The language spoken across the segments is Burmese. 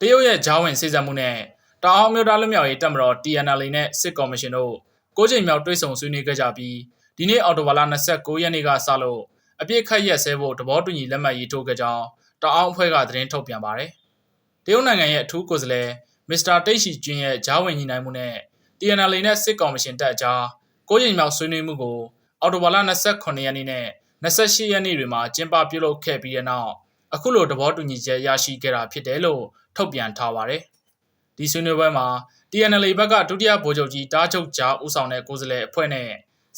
တရုတ်ရဲ့ဂျားဝင်စေစပ်မှုနဲ့တအောင်းမျိုးသားလူမျိုးရေးတပ်မတော် TNL နဲ့စစ်ကော်မရှင်တို့ကိုချိန်မြောက်တွေ့ဆုံဆွေးနွေးခဲ့ကြပြီးဒီနေ့အော်တိုဘာလ29ရက်နေ့ကစလို့အပြစ်ခတ်ရက်စဲဖို့တဘောတူညီလက်မှတ်ရေးထိုးခဲ့ကြောင်းတအောင်းအဖွဲ့ကသတင်းထုတ်ပြန်ပါတယ်။တရုတ်နိုင်ငံရဲ့အထူးကိုယ်စားလှယ်မစ္စတာတိတ်ရှိကျွင်းရဲ့ဂျားဝင်ညီနိုင်မှုနဲ့ TNL နဲ့စစ်ကော်မရှင်တပ်အကြားကိုချိန်မြောက်ဆွေးနွေးမှုကိုအော်တိုဘာလ29ရက်နေ့နဲ့28ရက်နေ့တွေမှာကျင်းပပြုလုပ်ခဲ့ပြီးတဲ့နောက် အခုလိုတဘောတူညီချက်ရရှိခဲ့တာဖြစ်တယ်လို့ထုတ်ပြန်ထားပါတယ်။ဒီဆွေးနွေးပွဲမှာ TNL ဘက်ကဒုတိယဗိုလ်ချုပ်ကြီးတားချုပ်ကြားဦးဆောင်တဲ့ကိုယ်စားလှယ်အဖွဲ့နဲ့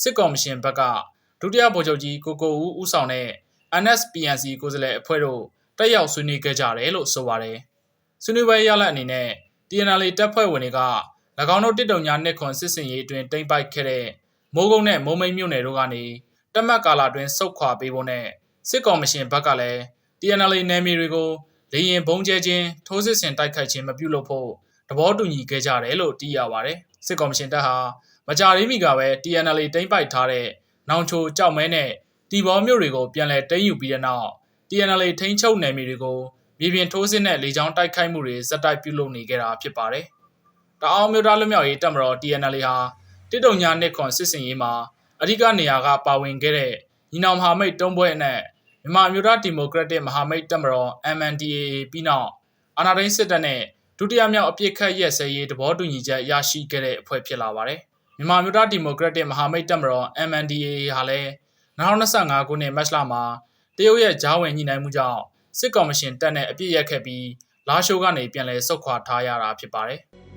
စစ်ကော်မရှင်ဘက်ကဒုတိယဗိုလ်ချုပ်ကြီးကိုကိုဦးဦးဆောင်တဲ့ NSPNC ကိုယ်စားလှယ်အဖွဲ့တို့တက်ရောက်ဆွေးနွေးခဲ့ကြတယ်လို့ဆိုပါတယ်။ဆွေးနွေးပွဲရလဒ်အနေနဲ့ TNL တပ်ဖွဲ့ဝင်တွေက၎င်းတို့တစ်တုံညာနှစ်ခွန်စစ်စင်ရေးအတွင်းတိမ့်ပိုက်ခဲ့တဲ့မိုးကုတ်နဲ့မုံမိန်မြို့နယ်တို့ကနေတက်မတ်ကာလာတွင်စုတ်ခွာပေးဖို့နဲ့စစ်ကော်မရှင်ဘက်ကလည်း TNL နယ်မြေတွေကိုလေရင်ဘုံကျဲခြင်းထိုးစစ်ဆင်တိုက်ခိုက်ခြင်းမပြုလုပ်ဖို့သဘောတူညီခဲ့ကြတယ်လို့သိရပါတယ်။စစ်ကော်မရှင်တပ်ဟာမကြာသေးမီကပဲ TNL တိမ့်ပိုက်ထားတဲ့နောင်ချိုကြောက်မဲနဲ့တီဘောမြို့တွေကိုပြန်လည်သိမ်းယူပြီးတဲ့နောက် TNL ထိန်းချုပ်နယ်မြေတွေကိုမြေပြင်ထိုးစစ်နဲ့လေကြောင်းတိုက်ခိုက်မှုတွေဇက်တိုက်ပြုလုပ်နေကြတာဖြစ်ပါတယ်။တအောင်မြို့သားလူမျိုးရေးတပ်မတော် TNL ဟာတစ်တုံညာနှစ်ခွန်စစ်စင်ရေးမှာအဓိကနေရာကပါဝင်ခဲ့တဲ့ညီနောင်မဟာမိတ်တုံးပွဲအနက် မြန်မာမျိုးသားဒီမိုကရက်တစ်မဟာမိတ်တပ်မတော် MNDAA ပြီးနောက်အာဏာသိမ်းစစ်တပ်နဲ့ဒုတိယမြောက်အပြစ်ခတ်ရက်စဲရေးသဘောတူညီချက်ရရှိခဲ့တဲ့အဖွဲ့ဖြစ်လာပါတယ်။မြန်မာမျိုးသားဒီမိုကရက်တစ်မဟာမိတ်တပ်မတော် MNDAA ဟာလည်း2025ခုနှစ်မတ်လမှာတရုတ်ရဲ့ဂျားဝင်ညှိနှိုင်းမှုကြောင့်စစ်ကော်မရှင်တပ်နဲ့အပြစ်ရက်ခဲ့ပြီးလာရှိုးကနေပြန်လည်ဆုတ်ခွာထားရတာဖြစ်ပါတယ်။